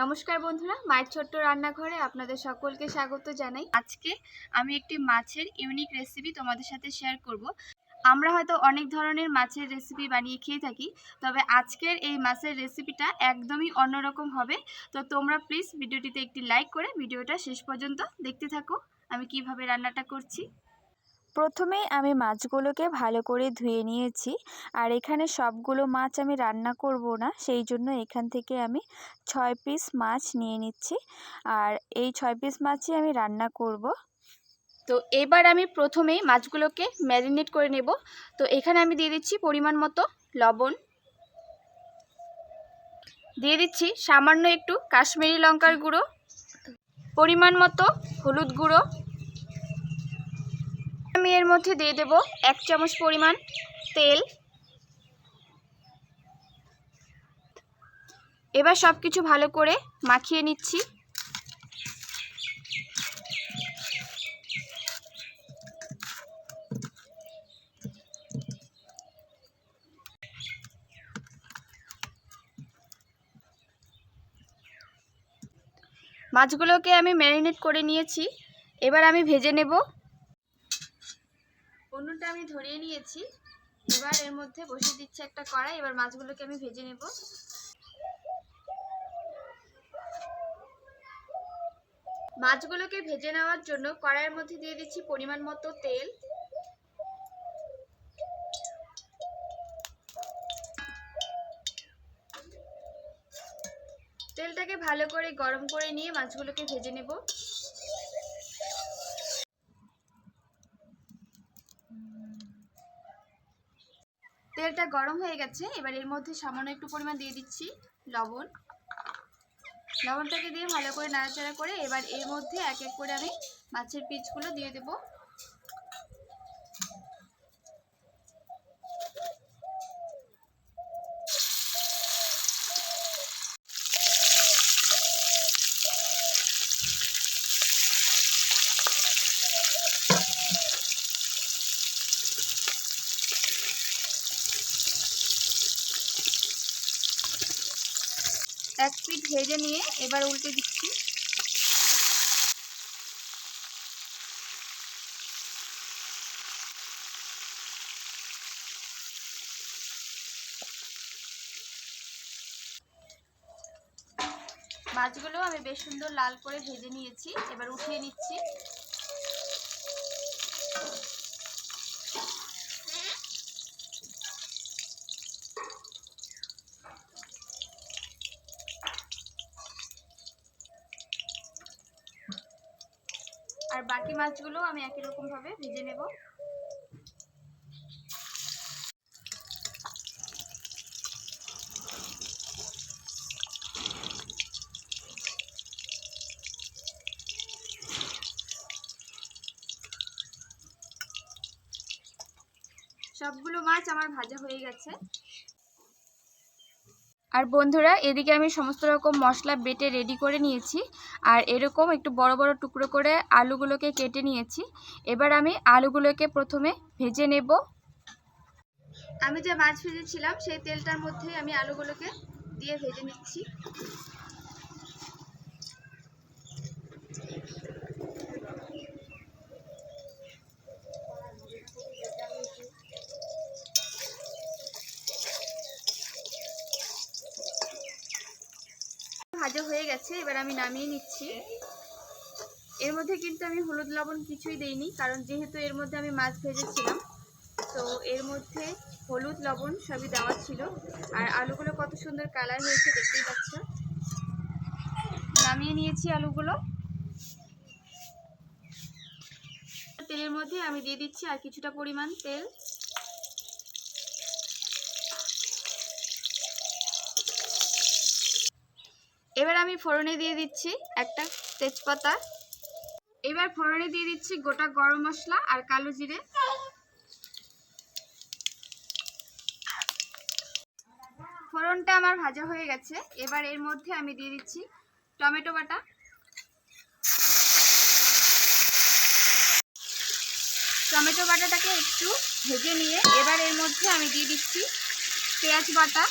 নমস্কার বন্ধুরা, মায়ের ছোট্ট রান্নাঘরে আপনাদের সকলকে স্বাগত জানাই। আজকে আমি একটি মাছের ইউনিক রেসিপি তোমাদের সাথে শেয়ার করব। আমরা হয়তো অনেক ধরনের মাছের রেসিপি বানিয়ে খেয়ে থাকি, তবে আজকের এই মাছের রেসিপিটা একদমই অন্যরকম হবে। তো তোমরা প্লিজ ভিডিওটিতে একটি লাইক করে ভিডিওটা শেষ পর্যন্ত দেখতে থাকো। আমি কীভাবে রান্নাটা করছি? প্রথমে আমি মাছগুলোকে ভালো করে ধুয়ে নিয়েছি। আর এখানে সবগুলো মাছ আমি রান্না করব না, সেই জন্য এখান থেকে আমি ছয় পিস মাছ নিয়ে নিচ্ছি। আর এই ছয় পিস মাছই আমি রান্না করব। তো এবার আমি প্রথমেই মাছগুলোকে ম্যারিনেট করে নেব। তো এখানে আমি দিয়ে দিচ্ছি পরিমাণ মতো লবণ। দিয়ে দিচ্ছি সামান্য একটু কাশ্মীরি লঙ্কার গুঁড়ো, পরিমাণ মতো হলুদ গুঁড়ো আমি এর মধ্যে দিয়ে দেব এক চামচ পরিমাণ তেল। এবার সব কিছু ভালো করে মাখিয়ে নিচ্ছি। মাছগুলোকে আমি ম্যারিনেট করে নিয়েছি। এবার আমি ভেজে নেব অন্যটা আমি ধরিয়ে নিয়েছি। এবার এর মধ্যে বসিয়ে দিচ্ছি একটা কড়াই, এবার মাছগুলোকে আমি ভেজে নেব। মাছগুলোকে ভেজে নেওয়ার জন্য কড়াইয়ের মধ্যে দিয়ে দিচ্ছি পরিমাণ মতো তেল। তেলটাকে ভালো করে গরম করে নিয়ে মাছগুলোকে ভেজে নেব। তেলটা গরম হয়ে গেছে, এবার এর মধ্যে সামান্য একটু পরিমাণ দিয়ে দিচ্ছি লবণ। লবণটাকে দিয়ে ভালো করে নাড়াচাড়া করে এবার এর মধ্যে এক এক করে আমি মাছের পিচগুলো দিয়ে দেব। এক পিঠ ভেজে নিয়ে এবার উল্টে দিচ্ছি। মাছগুলো আমি বেশ সুন্দর লাল করে ভেজে নিয়েছি। এবার উঠিয়ে নিচ্ছি আর বাকি মাছগুলো আমি একই রকম ভাবে ভেজে নেব। সবগুলো মাছ আমার ভাজা হয়ে গেছে। আর বন্ধুরা, এদিকে আমি সমস্ত রকম মশলা বেটে রেডি করে নিয়েছি। আর এরকম একটু বড় বড় টুকরো করে আলুগুলোকে কেটে নিয়েছি। এবার আমি আলুগুলোকে প্রথমে ভেজে নেব। আমি যে মাছ ভেজেছিলাম, সেই তেলটার মধ্যে আমি আলুগুলোকে দিয়ে ভেজে নিচ্ছি ভাজা হয়ে গেছে এবার আমি নামিয়ে নিচ্ছি। এর মধ্যে কিন্তু আমি হলুদ লবণ কিছুই দেইনি, কারণ যেহেতু এর মধ্যে আমি মাছ ভেজেছিলাম, তো এর মধ্যে হলুদ লবণ সবই দেওয়া ছিল। আর আলুগুলো কত সুন্দর কালার হয়েছে দেখতেই পাচ্ছ। নামিয়ে নিয়েছি আলুগুলো। তেলের মধ্যে আমি দিয়ে দিচ্ছি আর কিছুটা পরিমাণ তেল। এবার আমি ফোড়নে দিয়ে দিচ্ছি একটা তেজপাতা। এবার ফোড়নে দিয়ে দিচ্ছি গোটা গরম মশলা আর কালো জিরে। ফোড়নটা আমার ভাজা হয়ে গেছে। এবার এর মধ্যে আমি দিয়ে দিচ্ছি টমেটো বাটা। টমেটো বাটাটাকে একটু ভেজে নিয়ে এবার এর মধ্যে আমি দিয়ে দিচ্ছি পেঁয়াজ বাটা।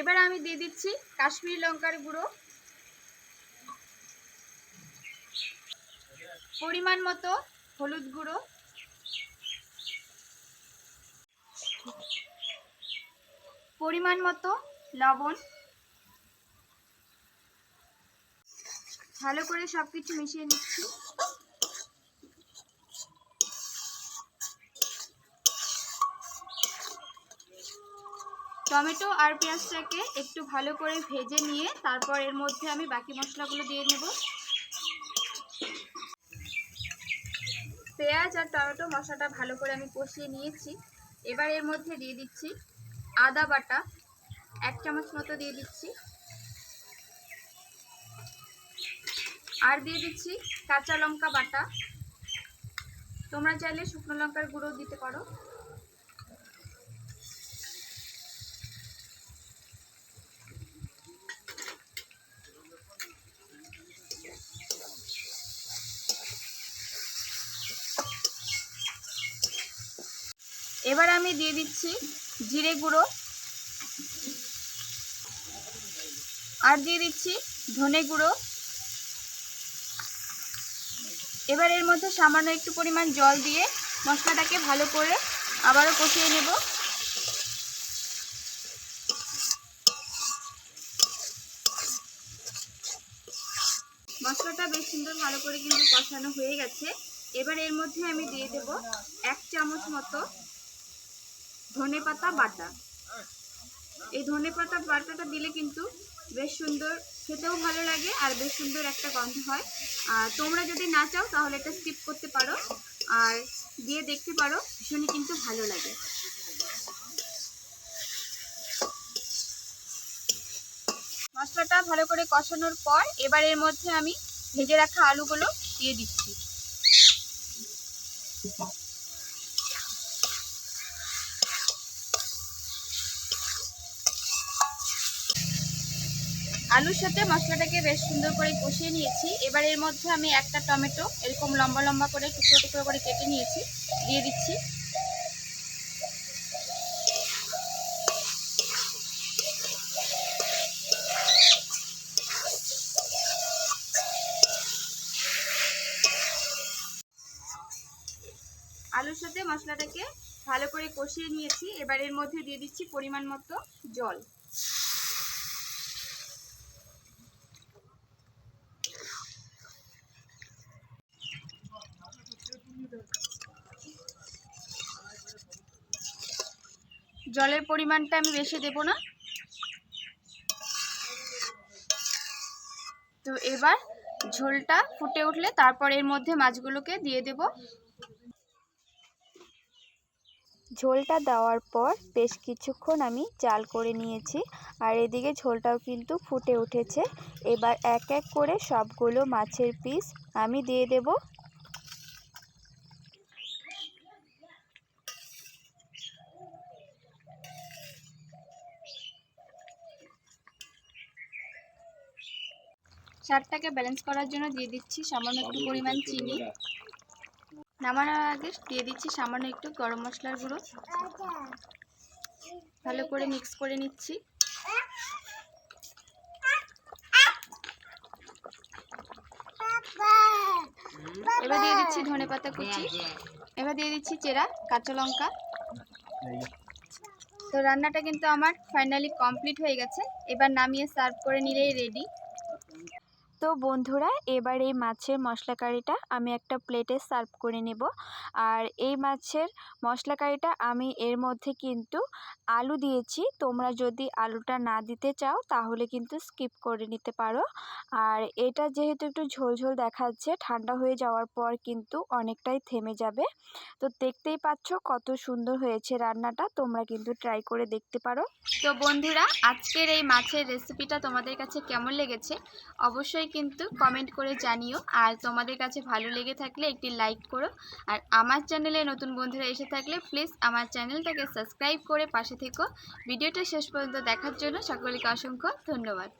এবার আমি দিয়ে দিচ্ছি কাশ্মীরি লঙ্কার গুঁড়ো। পরিমাণ মতো হলুদ গুঁড়ো। পরিমাণ মতো লবণ। ভালো করে সব কিছু মিশিয়ে নিচ্ছি। টমেটো আর পেঁয়াজটাকে একটু ভালো করে ভেজে নিয়ে তারপর এর মধ্যে আমি বাকি মশলাগুলো দিয়ে নেব। পেঁয়াজ আর টমেটো মশলাটা ভালো করে আমি কষিয়ে নিয়েছি। এবার এর মধ্যে দিয়ে দিচ্ছি আদা বাটা, এক চামচ মতো দিয়ে দিচ্ছি। আর দিয়ে দিচ্ছি কাঁচা লঙ্কা বাটা। তোমরা চাইলে শুকনো লঙ্কার গুঁড়ো দিতে পারো। এবার আমি দিয়ে দিচ্ছি জিরে গুঁড়ো। আর দিয়ে দিচ্ছি ধনে গুঁড়ো। এবার এর মধ্যে সামান্য একটু পরিমাণ জল দিয়ে মশলাটাকে ভালো করে আবারও কষিয়ে নেব। মশলাটা বেশ সুন্দর ভালো করে কিন্তু কষানো হয়ে গেছে। এবার এর মধ্যে আমি দিয়ে দেব এক চামচ মতো ধনে পাতা বাটা। এই ধনে পাতা বাটাটা দিলে কিন্তু বেশ সুন্দর, খেতেও ভালো লাগে আর বেশ সুন্দর একটা গন্ধ হয়। আর তোমরা যদি না চাও তাহলে এটা স্কিপ করতে পারো আর দিয়ে দেখতে পারো, ভীষণই কিন্তু ভালো লাগে। মশলাটা ভালো করে কষানোর পর এবার এর মধ্যে আমি ভেজে রাখা আলুগুলো দিয়ে দিচ্ছি। আলুর সাথে মশলাটাকে বেশ সুন্দর করে কষিয়ে নিয়েছি। এবার এর মধ্যে আমি একটা টমেটো, এরকম লম্বা লম্বা করে, টুকরো টুকরো করে কেটে নিয়েছি, দিয়ে দিচ্ছি। আলুর সাথে মশলাটাকে ভালো করে কষিয়ে নিয়েছি। এবার এর মধ্যে দিয়ে দিচ্ছি পরিমাণ মতো জল। জলের পরিমাণটা আমি বেশি দেব না। তো এবার ঝোলটা ফুটে উঠলে তারপর এর মধ্যে মাছগুলোকে দিয়ে দেব। ঝোলটা দেওয়ার পর বেশ কিছুক্ষণ আমি জাল করে নিয়েছি আর এদিকে ঝোলটাও কিন্তু ফুটে উঠেছে। এবার এক এক করে সবগুলো মাছের পিস আমি দিয়ে দেব। স্বাদটাকে ব্যালেন্স করার জন্য দিয়ে দিচ্ছি সামান্য একটু পরিমাণ চিনি। নামানোর আগে দিয়ে দিচ্ছি সামান্য একটু গরম মশলার গুঁড়ো। ভালো করে মিক্স করে নিচ্ছি। এবার দিয়ে দিচ্ছি ধনে পাতা কুচি। এবার দিয়ে দিচ্ছি চেরা কাঁচা লঙ্কা। তো রান্নাটা কিন্তু আমার ফাইনালি কমপ্লিট হয়ে গেছে। এবার নামিয়ে সার্ভ করে নিলেই রেডি তো বন্ধুরা, এবার এই মাছের মশলা কারিটা আমি একটা প্লেটে সার্ভ করে নেব। আর এই মাছের মশলা কারিটা আমি এর মধ্যে কিন্তু আলু দিয়েছি। তোমরা যদি আলুটা না দিতে চাও, তাহলে কিন্তু স্কিপ করে নিতে পারো। আর এটা যেহেতু একটু ঝোল ঝোল দেখাচ্ছে, ঠান্ডা হয়ে যাওয়ার পর কিন্তু অনেকটাই থেমে যাবে। তো দেখতেই পাচ্ছ কত সুন্দর হয়েছে রান্নাটা, তোমরা কিন্তু ট্রাই করে দেখতে পারো। তো বন্ধুরা, আজকের এই মাছের রেসিপিটা তোমাদের কাছে কেমন লেগেছে? অবশ্যই কিন্তু কমেন্ট করে জানিও। আর তোমাদের কাছে ভালো লেগে থাকলে একটি লাইক করো। আর আমার চ্যানেলে নতুন বন্ধুরা এসে থাকলে প্লিজ আমার চ্যানেলটাকে সাবস্ক্রাইব করে পাশে থেকো। ভিডিওটা শেষ পর্যন্ত দেখার জন্য সকলকে অসংখ্য ধন্যবাদ।